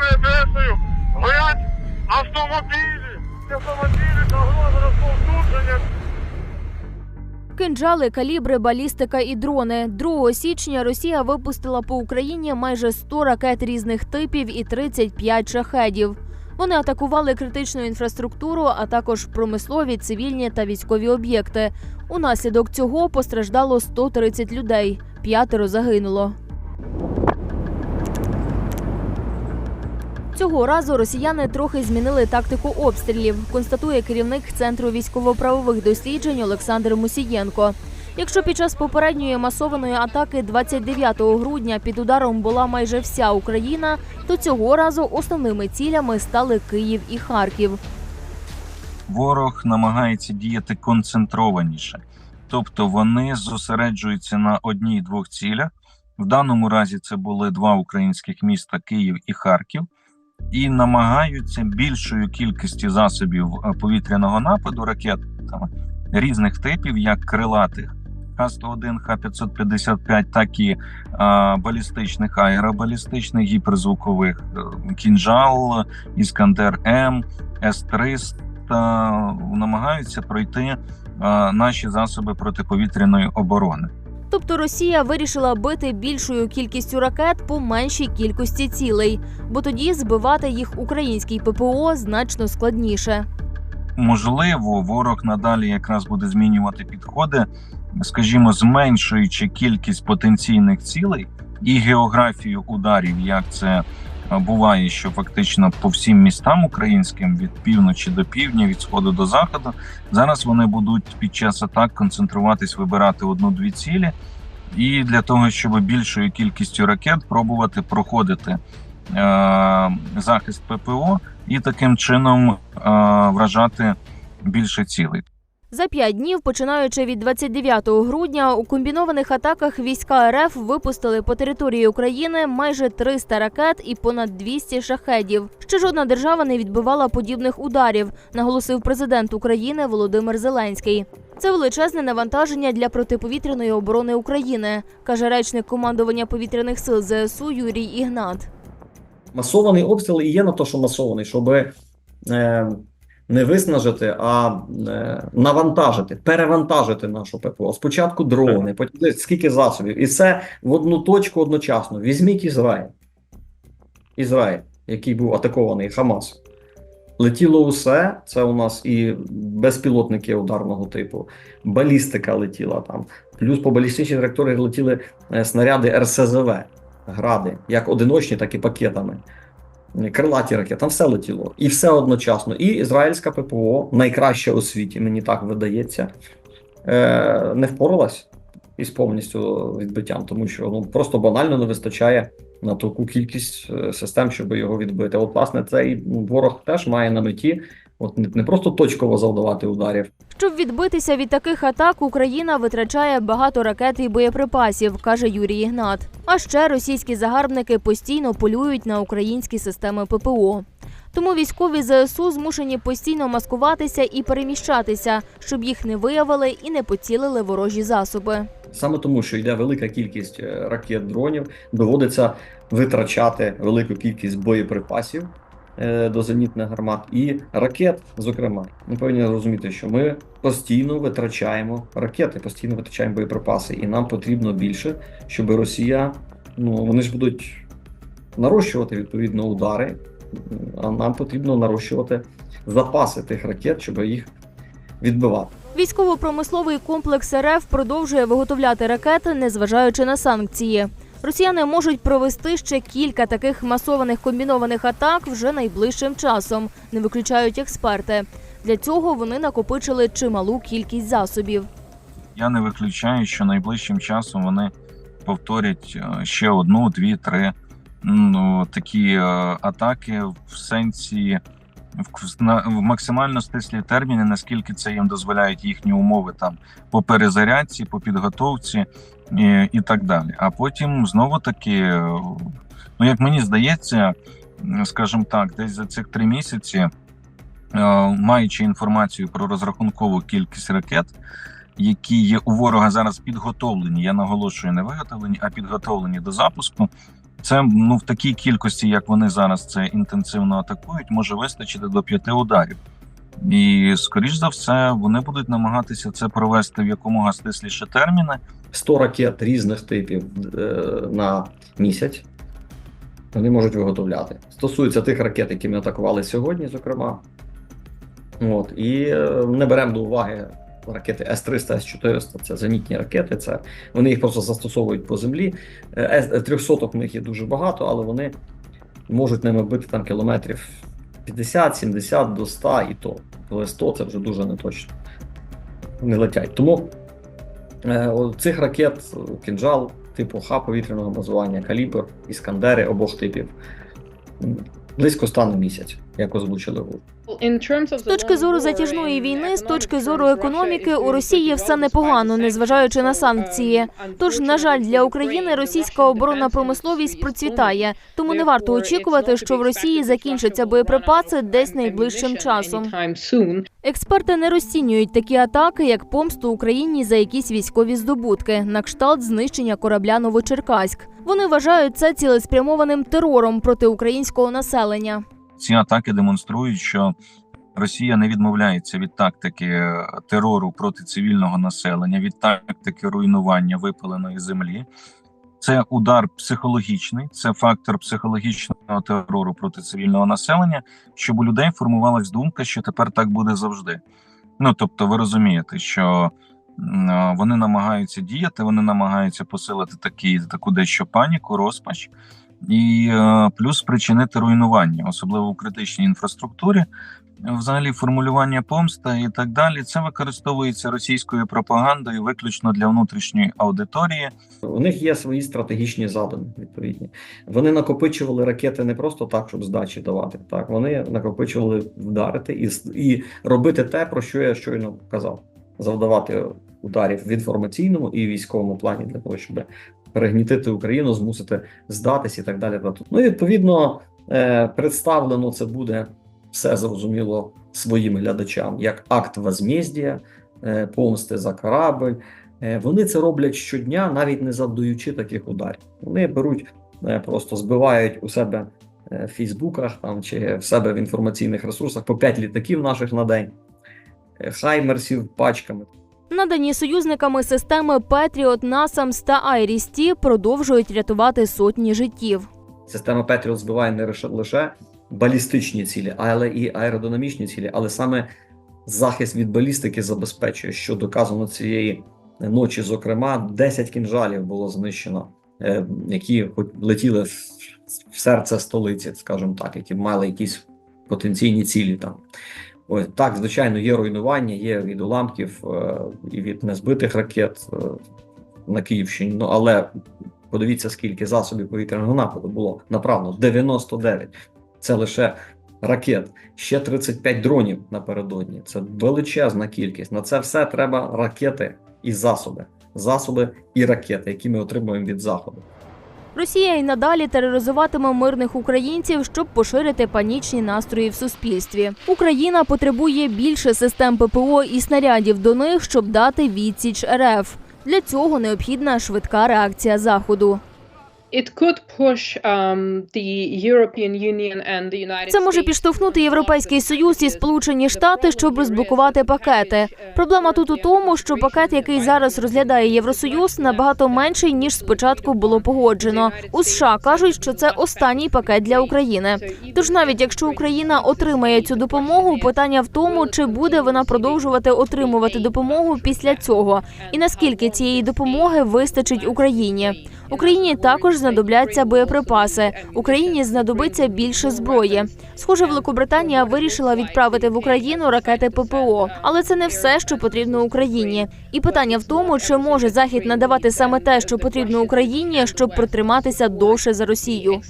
даною адресою горять автомобілі. Автомобілі загроза розповсюдження. Кинджали, калібри, балістика і дрони. 2 січня Росія випустила по Україні майже 100 ракет різних типів і 35 шахедів. Вони атакували критичну інфраструктуру, а також промислові, цивільні та військові об'єкти. Унаслідок цього постраждало 130 людей, п'ятеро загинуло. Цього разу росіяни трохи змінили тактику обстрілів, констатує керівник центру військово-правових досліджень Олександр Мусієнко. Якщо під час попередньої масованої атаки 29 грудня під ударом була майже вся Україна, то цього разу основними цілями стали Київ і Харків. ворог намагається діяти концентрованіше, тобто вони зосереджуються на одній-двох цілях. В даному разі це були два українських міста Київ і Харків, і намагаються більшою кількістю засобів е, повітряного нападу ракетами різних типів, як крилатих Х-101, Х-555, так і а, балістичних, аеробалістичних, гіперзвукових е, кінжал, Іскандер М, С-300 намагаються пройти е, наші засоби протиповітряної оборони. Тобто Росія вирішила бити більшою кількістю ракет по меншій кількості цілей, бо тоді збивати їх український ППО значно складніше. Можливо, ворог надалі якраз буде змінювати підходи, скажімо, зменшуючи кількість потенційних цілей і географію ударів, як це буває, що фактично по всім містам українським від півночі до півдня, від сходу до заходу. Зараз вони будуть під час атак концентруватись, вибирати одну-дві цілі, і для того, щоб більшою кількістю ракет пробувати проходити е, захист ППО і таким чином е, вражати більше цілей. За п'ять днів, починаючи від 29 грудня, у комбінованих атаках війська РФ випустили по території України майже 300 ракет і понад 200 шахедів. Ще жодна держава не відбивала подібних ударів, наголосив президент України Володимир Зеленський. Це величезне навантаження для протиповітряної оборони України, каже речник командування повітряних сил ЗСУ Юрій Ігнат. масований обстріл і є на те, що масований, щоб е, не виснажити, а е, навантажити, перевантажити нашу ППО. Спочатку дрони, потім скільки засобів, і це в одну точку одночасно. Візьміть Ізраїль. Ізраїль, який був атакований Хамас. Летіло усе. Це у нас і безпілотники ударного типу, балістика летіла там. Плюс по балістичній траєкторії летіли е, снаряди РСЗВ, гради, як одиночні, так і пакетами. Крилаті ракети, там все летіло. І все одночасно. І ізраїльська ППО, найкраща у світі, мені так видається, е, не впоралась із повністю відбиттям, тому що ну, просто банально не вистачає на таку кількість е, систем, щоб його відбити. От, власне, цей ворог теж має на меті от не, не просто точково завдавати ударів, Щоб відбитися від таких атак, Україна витрачає багато ракет і боєприпасів, каже Юрій Ігнат. А ще російські загарбники постійно полюють на українські системи ППО. Тому військові ЗСУ змушені постійно маскуватися і переміщатися, щоб їх не виявили і не поцілили ворожі засоби. Саме тому, що йде велика кількість е, ракет, дронів, доводиться витрачати велику кількість боєприпасів до зенітних гармат і ракет. Зокрема, ми повинні розуміти, що ми постійно витрачаємо ракети, постійно витрачаємо боєприпаси, і нам потрібно більше, щоб Росія, ну вони ж будуть нарощувати відповідно удари, а нам потрібно нарощувати запаси тих ракет, щоб їх відбивати. Військово-промисловий комплекс РФ продовжує виготовляти ракети, незважаючи на санкції. Росіяни можуть провести ще кілька таких масованих комбінованих атак вже найближчим часом, не виключають експерти. Для цього вони накопичили чималу кількість засобів. Я не виключаю, що найближчим часом вони повторять е, ще одну, дві, три ну, такі е, атаки в сенсі в, на- в максимально стислі терміни, наскільки це їм дозволяють їхні умови там по перезарядці, по підготовці і, і так далі. А потім знову таки, ну як мені здається, скажімо так, десь за цих три місяці, е, маючи інформацію про розрахункову кількість ракет, які є у ворога зараз підготовлені, я наголошую, не виготовлені, а підготовлені до запуску. Це ну в такій кількості, як вони зараз це інтенсивно атакують, може вистачити до п'яти ударів. І скоріш за все, вони будуть намагатися це провести в якомога стисліше терміни. 100 ракет різних типів е, на місяць. Вони можуть виготовляти. Стосується тих ракет, які ми атакували сьогодні, зокрема. От, і е, не беремо до уваги ракети С-300, С-400, це зенітні ракети. Це, вони їх просто застосовують по землі. Е, С-300 в них є дуже багато, але вони можуть ними бити там кілометрів 50, 70 до 100 і то. Але 100 це вже дуже неточно. Не летять. Тому Е, Цих ракет е, кінжал, типу ха повітряного базування, калібр, іскандери обох типів. Близько 100 на місяць, як озвучили ви. З точки зору затяжної війни, з точки зору економіки, у Росії все непогано, незважаючи на санкції. Тож, на жаль, для України російська оборонна промисловість процвітає, тому не варто очікувати, що в Росії закінчаться боєприпаси десь найближчим часом. Експерти не розцінюють такі атаки як помсту Україні за якісь військові здобутки, на кшталт знищення корабля Новочеркаськ. Вони вважають це цілеспрямованим терором проти українського населення. Ці атаки демонструють, що Росія не відмовляється від тактики е, терору проти цивільного населення, від тактики руйнування випаленої землі. Це удар психологічний, це фактор психологічного терору проти цивільного населення, щоб у людей формувалась думка, що тепер так буде завжди. Ну тобто, ви розумієте, що е, вони намагаються діяти, вони намагаються посилити такі таку дещо паніку, розпач і е, плюс спричинити руйнування, особливо в критичній інфраструктурі. Взагалі, формулювання помста і так далі, це використовується російською пропагандою виключно для внутрішньої аудиторії. У них є свої стратегічні задуми, відповідні. Вони накопичували ракети не просто так, щоб здачі давати. Так, вони накопичували вдарити і, і робити те, про що я щойно казав: завдавати ударів в інформаційному і військовому плані для того, щоб перегнітити Україну, змусити здатись і так далі. Ну і відповідно е, представлено це буде все зрозуміло своїм глядачам як акт возмездія, е, помсти за корабль. Е, Вони це роблять щодня, навіть не завдаючи таких ударів. Вони беруть, просто збивають у себе в Фейсбуках там, чи в себе в інформаційних ресурсах по 5 літаків наших на день, хаймерсів пачками. Надані союзниками системи Петріот, Насамс та Айрісті продовжують рятувати сотні життів. Система Петріот збиває не лише, балістичні цілі, але і аеродинамічні цілі, але саме захист від балістики забезпечує, що доказано цієї ночі. Зокрема, 10 кінжалів було знищено, е, які летіли в серце столиці, скажімо так, які мали якісь потенційні цілі там. Ось так, звичайно, є руйнування, є від уламків е, і від незбитих ракет е, на Київщині. Ну але подивіться, скільки засобів повітряного нападу було направлено 99. Це лише ракет, ще 35 дронів напередодні. Це величезна кількість. На це все треба ракети і засоби. Засоби і ракети, які ми отримуємо від заходу. Росія й надалі тероризуватиме мирних українців, щоб поширити панічні настрої в суспільстві. Україна потребує більше систем ППО і снарядів до них, щоб дати відсіч РФ. Для цього необхідна швидка реакція заходу. It could push um, the European Union and the United Це може підштовхнути Європейський Союз і Сполучені Штати, щоб розблокувати пакети. Проблема тут у тому, що пакет, який зараз розглядає Євросоюз, набагато менший ніж спочатку було погоджено. У США кажуть, що це останній пакет для України. Тож навіть якщо Україна отримає цю допомогу, питання в тому, чи буде вона продовжувати отримувати допомогу після цього, і наскільки цієї допомоги вистачить Україні. Україні також знадобляться боєприпаси. Україні знадобиться більше зброї. Схоже, Великобританія вирішила відправити в Україну ракети ППО, але це не все, що потрібно Україні. І питання в тому, чи може Захід надавати саме те, що потрібно Україні, щоб протриматися довше за Росію.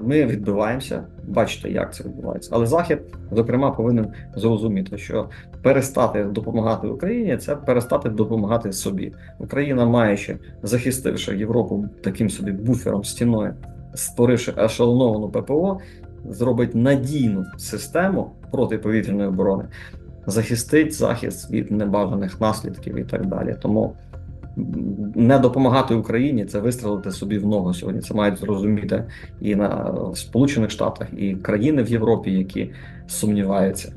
Ми відбиваємося, бачите, як це відбувається. Але Захід, зокрема, повинен зрозуміти, що перестати допомагати Україні це перестати допомагати собі. Україна, маючи захистивши Європу таким собі буфером стіною, створивши ешелоновану ППО, зробить надійну систему протиповітряної оборони, захистить захист від небажаних наслідків і так далі. Тому не допомагати Україні це вистрелити собі в ногу сьогодні. Це мають зрозуміти і на Сполучених Штатах, і країни в Європі, які сумніваються.